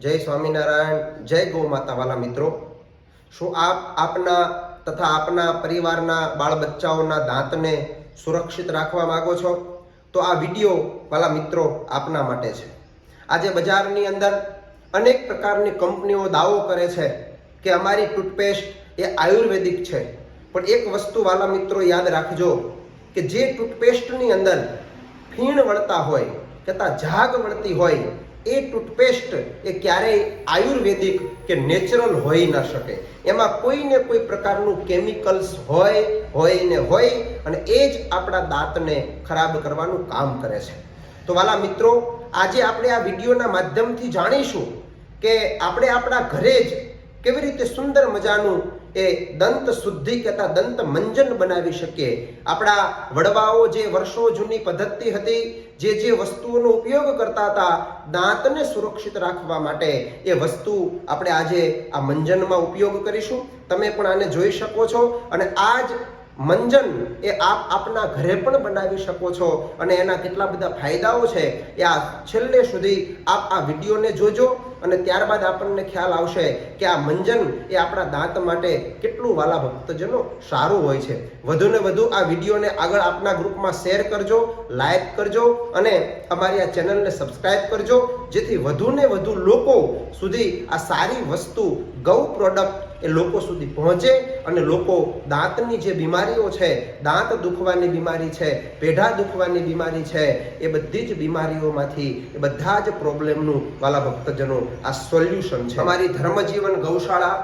જય સ્વામિનારાયણ, જય ગૌ માતા વાલા મિત્રો. શું આપ આપના તથા આપના પરિવારના બાળ બચ્ચાઓના દાંતને સુરક્ષિત રાખવા માગો છો? તો આ વીડિયો વાલા મિત્રો આપના માટે છે. આજે બજારની અંદર અનેક પ્રકારની કંપનીઓ દાવો કરે છે કે અમારી ટૂથપેસ્ટ એ આયુર્વેદિક છે. પણ એક વસ્તુ વાલા મિત્રો યાદ રાખજો કે જે ટૂથપેસ્ટની અંદર ફીણ વળતા હોય તથા ઝાગ વળતી હોય એ ટૂથપેસ્ટ એ ક્યારેય આયુર્વેદિક કે નેચરલ હોઈ ન શકે. એમાં કોઈને કોઈ પ્રકારનું કેમિકલ્સ હોય હોય ને હોય, અને એ જ આપણા દાંતને ખરાબ કરવાનું કામ કરે છે. તો વાલા મિત્રો, આજે આપણે આ વિડીયોના માધ્યમથી જાણીશું કે આપણે આપણા ઘરે જ કેવી રીતે સુંદર મજાનું એ દંત શુદ્ધિ કરતા દંત મંજન બનાવી શકીએ આપણા વડવાઓ જે વર્ષો જૂની પદ્ધતિ હતી, જે જે વસ્તુઓનો ઉપયોગ કરતા હતા, દાંતને સુરક્ષિત રાખવા માટે એ વસ્તુ આપણે આજે આ મંજનમાં ઉપયોગ કરીશું. તમે પણ આને જોઈ શકો છો અને આ જ મંજન એ આપ આપના ઘરે પણ બનાવી શકો છો અને એના કેટલા બધા ફાયદાઓ છે એ આ છેલ્લે સુધી આપ આ વિડીયોને જોજો. અને ત્યારબાદ આપણને ખ્યાલ આવશે કે આ મંજન એ આપણા દાંત માટે કેટલું વાલા ભક્તજનો સારું હોય છે. વધુ ને વધુ આ વિડીયોને આગળ આપના ગ્રુપમાં શેર કરજો, લાઈક કરજો અને અમારી આ ચેનલને સબસ્ક્રાઇબ કરજો, જેથી વધુ ને વધુ લોકો સુધી આ સારી વસ્તુ ગૌ પ્રોડક્ટ એ લોકો સુધી પહોંચે અને લોકો દાંતની જે બીમારીઓ છે, દાંત દુખવાની બીમારી છે, પેઢા દુખવાની બીમારી છે, એ બધી જ બીમારીઓમાંથી એ બધા જ પ્રોબ્લેમનું વાલા ભક્તજનો આ સોલ્યુશન છે. અમારી ધર્મજીવન ગૌશાળા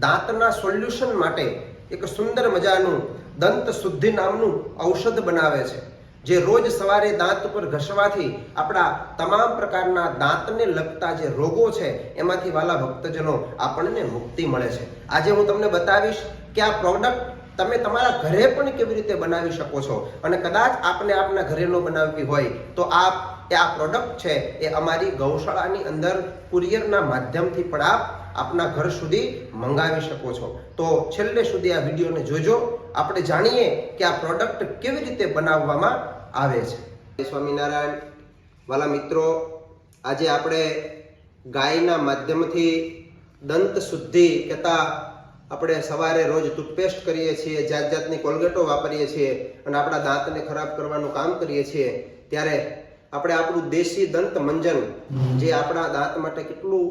દાંતના સોલ્યુશન માટે એક સુંદર મજાનું દંત શુદ્ધિ નામનું ઔષધ બનાવે છે. જે રોજ સવારે દાંત ઉપર ઘસવાથી આપણા તમામ પ્રકારના દાંતને લગતા જે રોગો છે, એમાંથી વાલા ભક્તજનો આપણને મુક્તિ મળે છે. આજે હું તમને બતાવીશ કે આ પ્રોડક્ટ તમે તમારા ઘરે પણ કેવી રીતે બનાવી શકો છો અને કદાચ આપને આપના ઘરે ન બનાવવી હોય તો આપ એ આ પ્રોડક્ટ છે, એ અમારી ગૌશાળાની અંદર કુરિયરના માધ્યમથી પણ આપ આપના ઘર સુધી મંગાવી શકો છો. તો છેલ્લે સુધી આ વિડીયોને જોજો. આપણે જાણીએ કે આ પ્રોડક્ટ કેવી રીતે બનાવવામાં આવે છે. સ્વામિનારાયણ. વાલા મિત્રો, આજે આપણે ગાયના માધ્યમથી દંત શુદ્ધિ કહેતા આપણે સવારે રોજ ટૂથપેસ્ટ કરીએ છીએ, જાત જાતની કોલગેટો વાપરીએ છીએ અને આપણા દાંતને ખરાબ કરવાનું કામ કરીએ છીએ. ત્યારે આપણે આપણું દેશી દંત મંજન, જે આપણા દાંત માટે કેટલું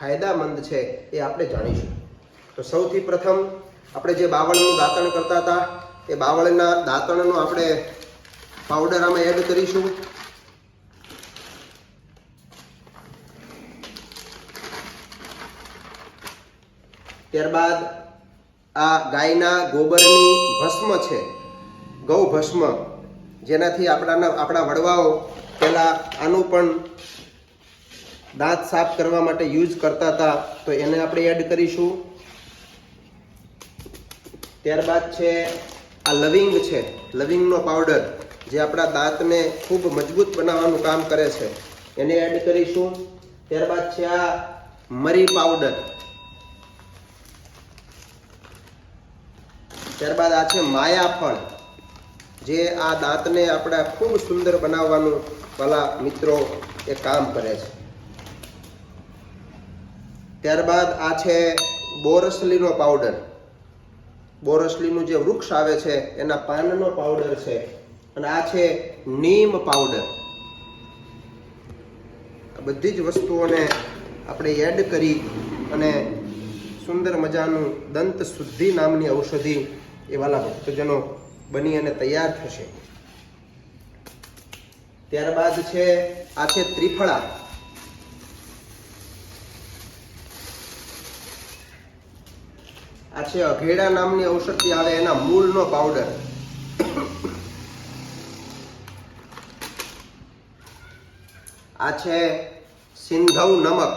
ફાયદામંદ છે એ આપણે જાણીશું. તો સૌથી પ્રથમ આપણે જે બાવળનું દાંતણ કરતા હતા, એ બાવળના દાંતણનું આપણે પાવડર આમાં એડ કરીશું. ત્યારબાદ આ ગાયના ગોબરની ભસ્મ છે, ગૌ ભસ્મ, જેનાથી આપણાના આપણા વડવાઓ પહેલાં આનું પણ દાંત સાફ કરવા માટે યુઝ કરતા હતા, તો એને આપણે એડ કરીશું. ત્યારબાદ છે આ લવિંગ છે, લવિંગનો પાવડર જે આપણા દાંતને ખૂબ મજબૂત બનાવવાનું કામ કરે છે. એને એડ કરીશું. ત્યારબાદ છે આ મરી પાવડર ત્યારબાદ આ છે માયા ફળ જે આ દાંતને આપણા ખૂબ સુંદર બનાવવાનું વાલા મિત્રો એ કામ કરે છે. ત્યારબાદ આ છે બોરસલીનો પાવડર બોરસલીનું જે વૃક્ષ આવે છે, એના પાનનો પાવડર છે. અને આ છે નીમ પાવડર આ બધી જ વસ્તુઓને આપણે એડ કરી અને સુંદર મજાનું દંત શુદ્ધિ નામની ઔષધિ એ ભક્તજનો બની અને તૈયાર થશે. ત્યારબાદ છે, આ છે ત્રિફળા. આ છે અઘેડા નામની ઔષધિ આવે એના મૂળનો પાવડર આ છે સિંધવ નમક.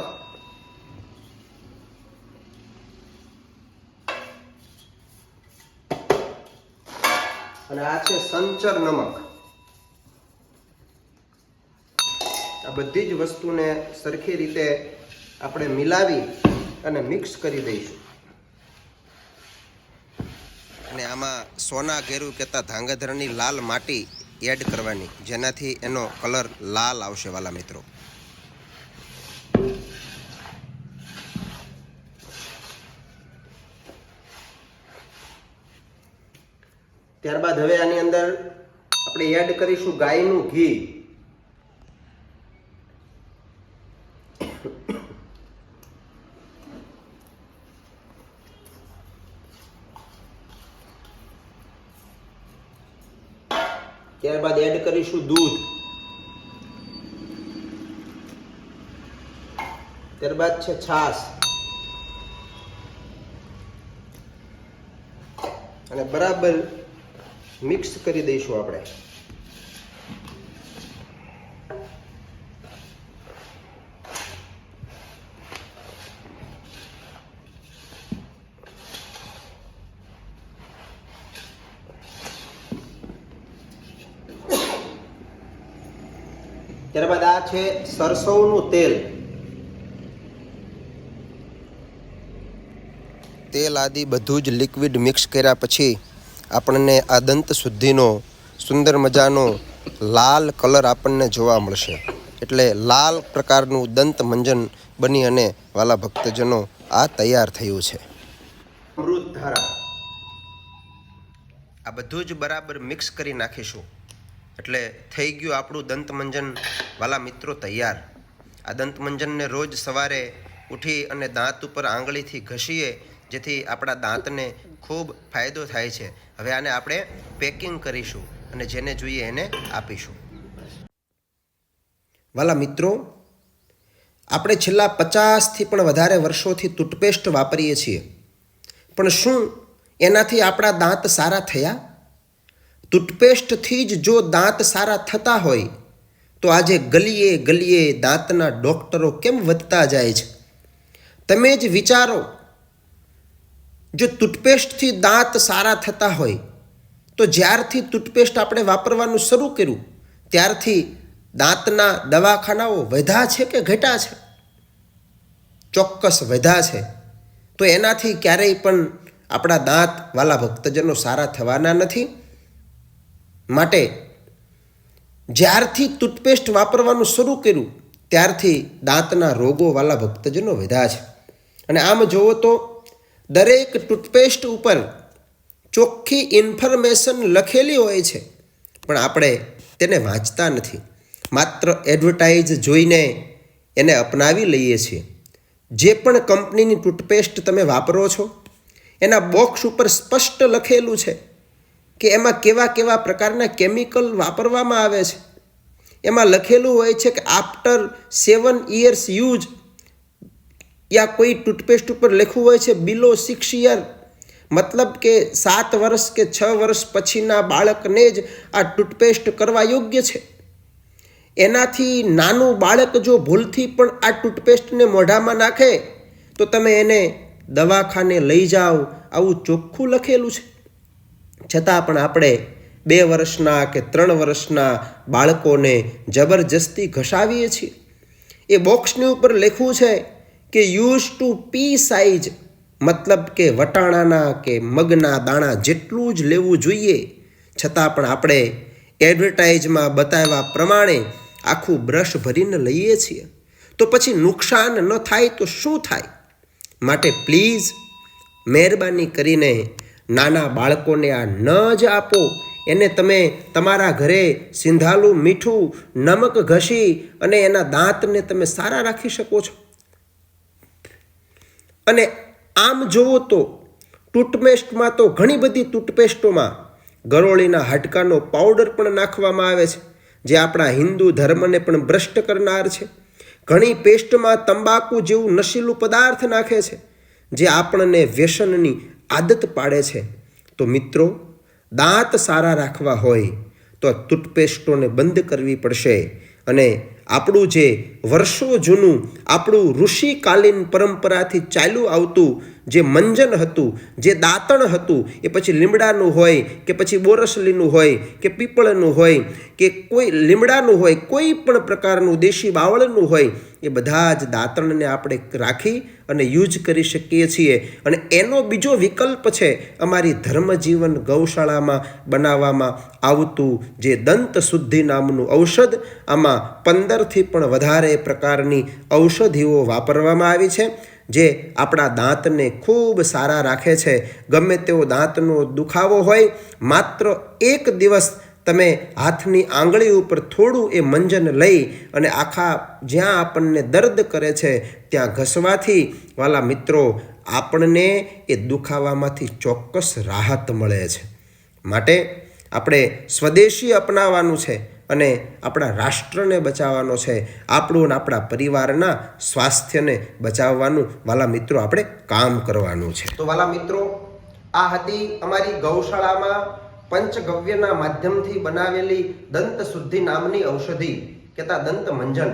અને આ છે સંચર નમક. આ બધી જ વસ્તુને સરખી રીતે આપણે મિલાવી અને મિક્સ કરી દઈશું. અને આમાં સોના ઘેરું કહેતા ધાંગધ્રની લાલ માટી એડ કરવાની. જેનાથી એનો કલર લાલ આવશે વાલા મિત્રો. ત્યારબાદ હવે આની અંદર આપણે એડ કરીશું ગાયનું ઘી. ત્યારબાદ એડ કરીશું દૂધ. ત્યારબાદ છે છાશ. અને બરાબર મિક્સ કરી દઈશું આપણે. ત્યારબાદ આ છે સરસવનું તેલ. તેલ આદિ બધું જ લિક્વિડ મિક્સ કર્યા પછી આપણને આ દંત શુદ્ધિનો સુંદર મજાનો લાલ કલર આપણને જોવા મળશે. એટલે લાલ પ્રકારનું દંત મંજન બની અને વાલા ભક્તજનો આ તૈયાર થયું છે. અમૃત ધારા. આ બધું જ બરાબર મિક્સ કરી નાખીશું. એટલે થઈ ગયું આપણું દંતમંજન. વાલા મિત્રો તૈયાર. આ દંતમંજનને રોજ સવારે ઉઠી અને દાંત ઉપર આંગળીથી ઘસીએ, જેથી આપણા દાંતને ખૂબ ફાયદો થાય છે. હવે આને આપણે પેકિંગ કરીશું અને જેને જોઈએ એને આપીશું. વાલા મિત્રો, આપણે છેલ્લા પચાસથી પણ વધારે વર્ષોથી ટૂથપેસ્ટ વાપરીએ છીએ. પણ શું એનાથી આપણા દાંત સારા થયા? ટૂથપેસ્ટથી જ જો દાંત સારા થતા હોય, તો આજે ગલીએ ગલીએ દાંતના ડૉક્ટરો કેમ વધતા જાય છે? તમે જ વિચારો, જો ટૂથપેસ્ટથી દાંત સારા થતા હોય, તો જ્યારથી ટૂથપેસ્ટ આપણે વાપરવાનું શરૂ કર્યું, ત્યારથી દાંતના દવાખાનાઓ વધ્યા છે કે ઘટ્યા છે? ચોક્કસ વધ્યા છે. તો એનાથી ક્યારેય પણ આપણા દાંત વાલા ભક્તજનો સારા થવાના નથી. માટે જ્યારથી ટૂથપેસ્ટ વાપરવાનું શરૂ કર્યું, ત્યારથી દાંતના રોગોવાળા ભક્તજનો વધ્યા છે. અને આમ જુઓ તો, દરેક ટૂથપેસ્ટ ઉપર ચોખ્ખી ઇન્ફોર્મેશન લખેલી હોય છે, પણ આપણે તેને વાંચતા નથી. માત્ર એડવર્ટાઇઝ જોઈને એને અપનાવી લઈએ છીએ. જે પણ કંપનીની ટૂથપેસ્ટ તમે વાપરો છો, એના બોક્સ ઉપર સ્પષ્ટ લખેલું છે. કે એમાં કેવા કેવા પ્રકારના કેમિકલ વાપરવામાં આવે છે? એમાં લખેલું હોય છે કે આફ્ટર સેવન ઇયર્સ યુઝ યા કોઈ ટૂથપેસ્ટ ઉપર લખ્યું હોય છે બિલો સિક્સ યર મતલબ કે સાત વર્ષ કે છ વર્ષ પછીના બાળકને જ આ ટૂથપેસ્ટ કરવા યોગ્ય છે? એનાથી નાનું બાળક જો ભૂલથી પણ આ ટૂથપેસ્ટને મોઢામાં નાખે, તો તમે એને દવાખાને લઈ જાઓ, આવું ચોખ્ખું લખેલું છે. છતાં પણ આપણે બે વર્ષના કે ત્રણ વર્ષના બાળકોને જબરજસ્તી ઘસાવીએ છીએ. એ બોક્સની ઉપર લખ્યું છે કે યુઝ ટુ પી સાઇઝ, મતલબ કે વટાણાના કે મગના દાણા જેટલું જ લેવું જોઈએ. છતાં પણ આપણે એડવર્ટાઇઝમાં બતાવ્યા પ્રમાણે આખું બ્રશ ભરીને લઈએ છીએ. તો પછી નુકસાન ન થાય તો શું થાય? માટે પ્લીઝ મહેરબાની કરીને નાના બાળકોને આ ન જ આપો. એને તમે તમારા ઘરે સિંધાલું મીઠું નમક ઘસી અને એના દાંતને તમે સારા રાખી શકો છો. અને આમ જુઓ તો ટૂથપેસ્ટમાં તો ઘણી બધી ટૂથપેસ્ટોમાં ગરોળીના હાડકાનો પાવડર પણ નાખવામાં આવે છે, જે આપણા હિન્દુ ધર્મને પણ ભ્રષ્ટ કરનાર છે. ઘણી પેસ્ટમાં તંબાકુ જેવું નશીલું પદાર્થ નાખે છે, જે આપણને વ્યસનની આદત પાડે છે. તો મિત્રો, દાંત સારા રાખવા હોય તો ટૂથપેસ્ટોને બંધ કરવી પડશે અને આપણું જે વર્ષો જૂનું આપણું ઋષિકાલીન પરંપરાથી ચાલ્યું આવતું જે મંજન હતું, જે દાંતણ હતું, એ પછી લીમડાનું હોય કે પછી બોરસલીનું હોય કે પીપળનું હોય કે કોઈ લીમડાનું હોય, કોઈ પણ પ્રકારનું દેશી બાવળનું હોય, એ બધા જ દાંતણને આપણે રાખી અને યુઝ કરી શકીએ છીએ. અને એનો બીજો વિકલ્પ છે અમારી ધર્મજીવન ગૌશાળામાં બનાવવામાં આવતું જે દંત શુદ્ધિ નામનું ઔષધ, આમાં પંદરથી પણ વધારે પ્રકારની ઔષધિઓ વાપરવામાં આવી છે, જે આપણા દાંતને ખૂબ સારા રાખે છે. ગમે તેવો દાંતનો દુખાવો હોય, માત્ર એક દિવસ તમે હાથની આંગળી ઉપર થોડું એ મંજન લઈ અને આખા જ્યાં આપણને દર્દ કરે છે, ત્યાં ઘસવાથી વાલા મિત્રો, આપણને એ દુખાવામાંથી ચોક્કસ રાહત મળે છે. માટે આપણે સ્વદેશી અપનાવવાનું છે અને આપણા રાષ્ટ્રને બચાવવાનો છે, આપણું અને આપણા પરિવારના સ્વાસ્થ્યને બચાવવાનું વાલા મિત્રો આપણે કામ કરવાનું છે. તો વાલા મિત્રો, આ હતી અમારી ગૌશાળામાં પંચગવ્યના માધ્યમથી બનાવેલી દંત શુદ્ધિ નામની ઔષધિ કહેતા દંત મંજન.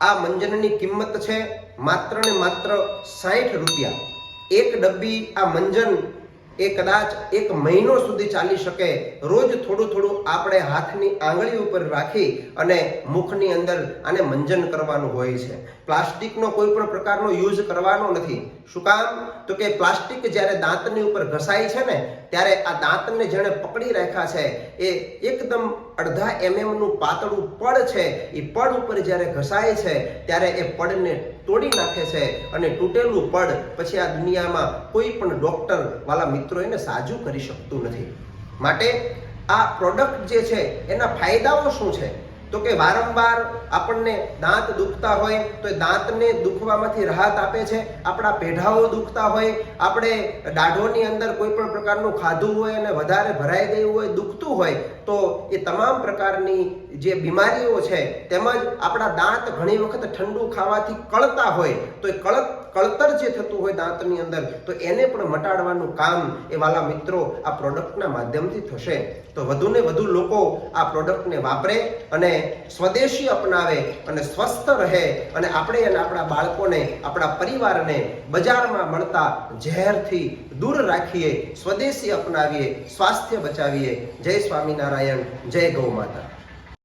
આ મંજનની કિંમત છે માત્ર ને માત્ર સાઠ રૂપિયા. એક ડબ્બી આ મંજન એ કદાચ એક મહિનો સુધી ચાલી શકે. રોજ થોડું થોડું આપણે હાથની આંગળી ઉપર રાખી અને મુખની અંદર આને મંજન કરવાનું હોય છે. પ્લાસ્ટિકનો કોઈ પણ પ્રકારનો યુઝ કરવાનો નથી. શું કામ? તો કે પ્લાસ્ટિક જ્યારે દાંતની ઉપર ઘસાય છે ને, ત્યારે આ દાંતને જેણે પકડી રાખ્યા છે, એ એકદમ અડધા એમએમનું પાતળું પડ છે એ પડ ઉપર જ્યારે ઘસાય છે, ત્યારે એ પડને તોડી નાખે છે અને તૂટેલું પડ પછી આ દુનિયામાં કોઈ પણ ડોક્ટર વાલા મિત્રો એને સાજું કરી શકતું નથી. માટે આ પ્રોડક્ટ જે છે, એના ફાયદાઓ શું છે? તો કે વારંવાર આપણને દાંત દુખતા હોય તો એ દાંતને દુખવામાંથી રાહત આપે છે. આપણા પેઢાઓ દુખતા હોય, આપણે દાઢોની અંદર કોઈ પણ પ્રકારનું ખાધું હોય અને વધારે ભરાઈ ગયું હોય, દુખતું હોય, તો એ તમામ પ્રકારની જે બીમારીઓ છે તેમજ આપણા દાંત ઘણી વખત ઠંડુ ખાવાથી કળતા હોય. તો એ કળ કળતર જે થતું હોય દાંતની અંદર, તો એને પણ મટાડવાનું કામ એ વાલા મિત્રો આ પ્રોડક્ટના માધ્યમથી થશે. તો વધુને વધુ લોકો આ પ્રોડક્ટને વાપરે અને સ્વદેશી અપનાવે અને સ્વસ્થ રહે અને આપણે અને આપણા બાળકોને, આપણા પરિવારને બજારમાં મળતા ઝેરથી દૂર રાખીએ, સ્વદેશી અપનાવીએ, સ્વાસ્થ્ય બચાવીએ. જય સ્વામિનારાયણ, જય ગૌ માતા.